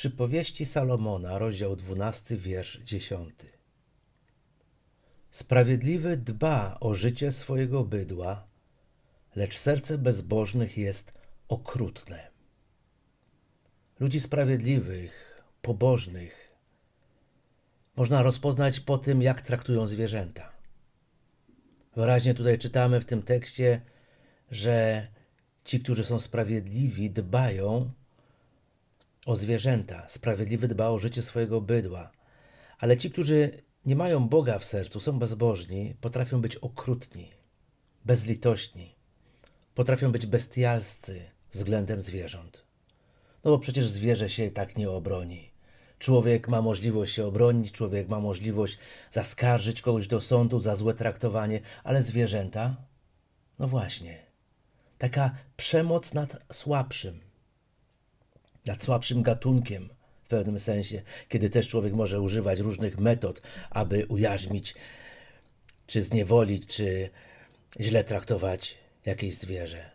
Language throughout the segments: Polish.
Przypowieści Salomona, rozdział 12, wiersz 10. Sprawiedliwy dba o życie swojego bydła, lecz serce bezbożnych jest okrutne. Ludzi sprawiedliwych, pobożnych można rozpoznać po tym, jak traktują zwierzęta. Wyraźnie tutaj czytamy w tym tekście, że ci, którzy są sprawiedliwi, dbają o zwierzęta. Sprawiedliwy dba o życie swojego bydła. Ale ci, którzy nie mają Boga w sercu, są bezbożni, potrafią być okrutni, bezlitośni, potrafią być bestialscy względem zwierząt. No bo przecież zwierzę się tak nie obroni. Człowiek ma możliwość się obronić, człowiek ma możliwość zaskarżyć kogoś do sądu za złe traktowanie, ale zwierzęta? No właśnie. Taka przemoc nad słabszym, nad słabszym gatunkiem w pewnym sensie, kiedy też człowiek może używać różnych metod, aby ujarzmić, czy zniewolić, czy źle traktować jakieś zwierzę.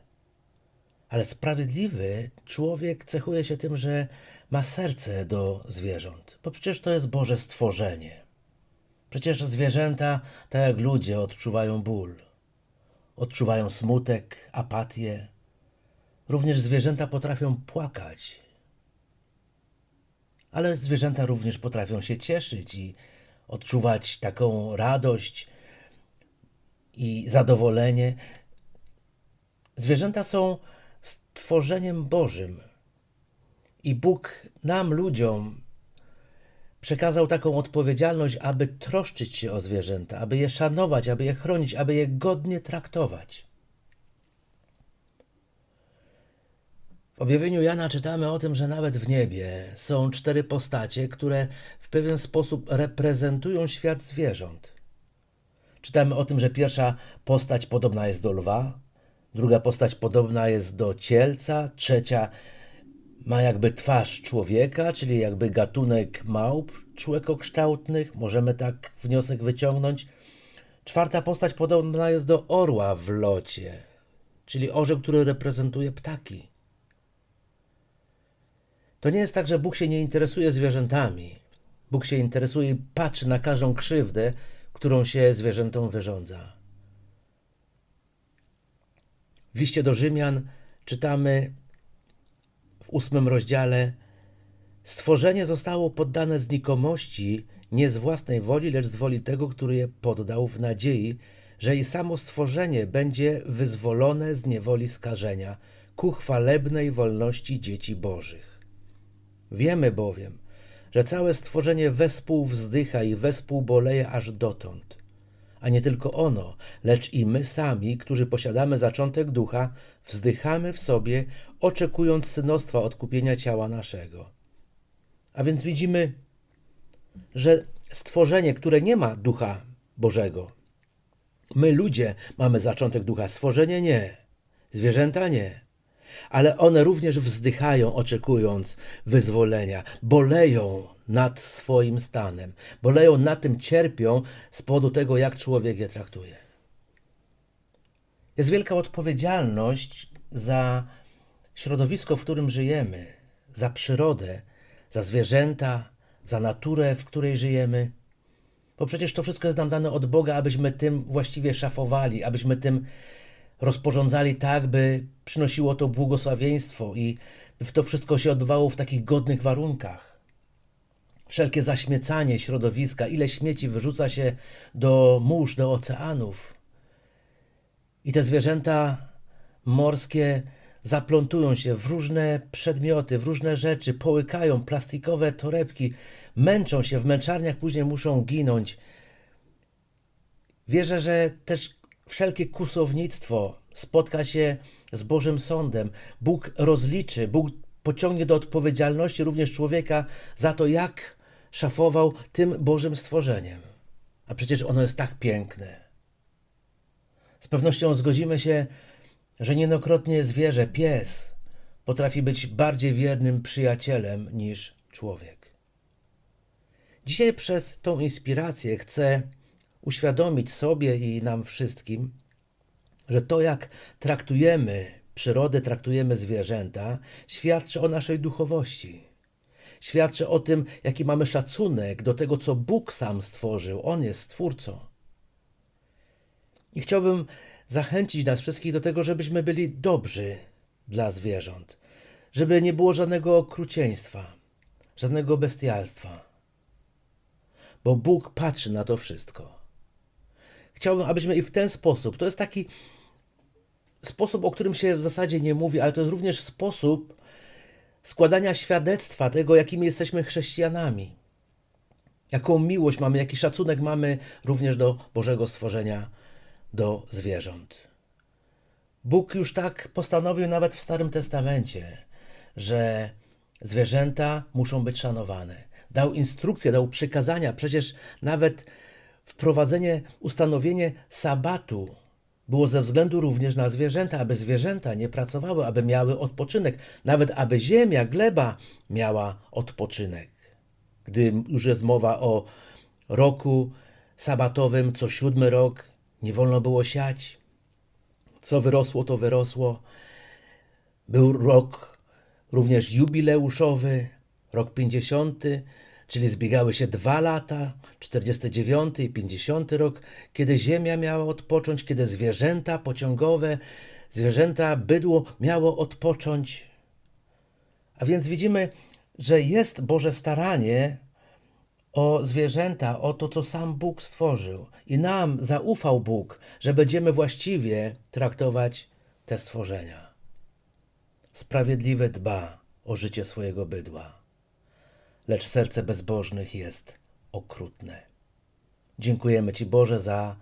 Ale sprawiedliwy człowiek cechuje się tym, że ma serce do zwierząt, bo przecież to jest Boże stworzenie. Przecież zwierzęta, tak jak ludzie, odczuwają ból, odczuwają smutek, apatię. Również zwierzęta potrafią płakać, ale zwierzęta również potrafią się cieszyć i odczuwać taką radość i zadowolenie. Zwierzęta są stworzeniem Bożym. I Bóg nam, ludziom, przekazał taką odpowiedzialność, aby troszczyć się o zwierzęta, aby je szanować, aby je chronić, aby je godnie traktować. W objawieniu Jana czytamy o tym, że nawet w niebie są cztery postacie, które w pewien sposób reprezentują świat zwierząt. Czytamy o tym, że pierwsza postać podobna jest do lwa, druga postać podobna jest do cielca, trzecia ma jakby twarz człowieka, czyli jakby gatunek małp człekokształtnych, możemy tak wniosek wyciągnąć. Czwarta postać podobna jest do orła w locie, czyli orzeł, który reprezentuje ptaki. To nie jest tak, że Bóg się nie interesuje zwierzętami. Bóg się interesuje i patrzy na każdą krzywdę, którą się zwierzętom wyrządza. W liście do Rzymian czytamy w ósmym rozdziale: Stworzenie zostało poddane znikomości nie z własnej woli, lecz z woli tego, który je poddał, w nadziei, że i samo stworzenie będzie wyzwolone z niewoli skażenia ku chwalebnej wolności dzieci Bożych. Wiemy bowiem, że całe stworzenie wespół wzdycha i wespół boleje aż dotąd. A nie tylko ono, lecz i my sami, którzy posiadamy zaczątek ducha, wzdychamy w sobie, oczekując synostwa odkupienia ciała naszego. A więc widzimy, że stworzenie, które nie ma ducha Bożego, my ludzie mamy zaczątek ducha, stworzenie nie, zwierzęta nie ale one również wzdychają, oczekując wyzwolenia, boleją nad swoim stanem, boleją nad tym, cierpią z powodu tego, jak człowiek je traktuje. Jest wielka odpowiedzialność za środowisko, w którym żyjemy, za przyrodę, za zwierzęta, za naturę, w której żyjemy. Bo przecież to wszystko jest nam dane od Boga, abyśmy tym właściwie szafowali, abyśmy tym rozporządzali tak, by przynosiło to błogosławieństwo i by to wszystko się odbywało w takich godnych warunkach. Wszelkie zaśmiecanie środowiska, ile śmieci wyrzuca się do mórz, do oceanów. I te zwierzęta morskie zaplątują się w różne przedmioty, w różne rzeczy, połykają plastikowe torebki, męczą się w męczarniach, później muszą ginąć. Wierzę, że też wszelkie kusownictwo spotka się z Bożym Sądem. Bóg rozliczy, Bóg pociągnie do odpowiedzialności również człowieka za to, jak szafował tym Bożym stworzeniem. A przecież ono jest tak piękne. Z pewnością zgodzimy się, że niejednokrotnie zwierzę, pies, potrafi być bardziej wiernym przyjacielem niż człowiek. Dzisiaj przez tą inspirację chcę uświadomić sobie i nam wszystkim, że to, jak traktujemy przyrodę, traktujemy zwierzęta, świadczy o naszej duchowości. Świadczy o tym, jaki mamy szacunek do tego, co Bóg sam stworzył. On jest stwórcą. I chciałbym zachęcić nas wszystkich do tego, żebyśmy byli dobrzy dla zwierząt, żeby nie było żadnego okrucieństwa, żadnego bestialstwa, bo Bóg patrzy na to wszystko. Chciałbym, abyśmy i w ten sposób, to jest taki sposób, o którym się w zasadzie nie mówi, ale to jest również sposób składania świadectwa tego, jakimi jesteśmy chrześcijanami. Jaką miłość mamy, jaki szacunek mamy również do Bożego stworzenia, do zwierząt. Bóg już tak postanowił nawet w Starym Testamencie, że zwierzęta muszą być szanowane. Dał instrukcje, dał przykazania, przecież nawet wprowadzenie, ustanowienie sabatu było ze względu również na zwierzęta, aby zwierzęta nie pracowały, aby miały odpoczynek, nawet aby ziemia, gleba miała odpoczynek. Gdy już jest mowa o roku sabatowym, co siódmy rok nie wolno było siać, co wyrosło, to wyrosło. Był rok również jubileuszowy, rok 50, czyli zbiegały się dwa lata, 49 i 50 rok, kiedy ziemia miała odpocząć, kiedy zwierzęta pociągowe, zwierzęta, bydło miało odpocząć. A więc widzimy, że jest Boże staranie o zwierzęta, o to, co sam Bóg stworzył. I nam zaufał Bóg, że będziemy właściwie traktować te stworzenia. Sprawiedliwy dba o życie swojego bydła, lecz serce bezbożnych jest okrutne. Dziękujemy Ci, Boże, za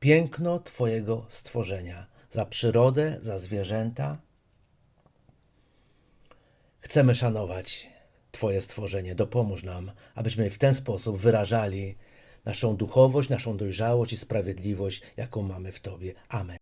piękno Twojego stworzenia, za przyrodę, za zwierzęta. Chcemy szanować Twoje stworzenie. Dopomóż nam, abyśmy w ten sposób wyrażali naszą duchowość, naszą dojrzałość i sprawiedliwość, jaką mamy w Tobie. Amen.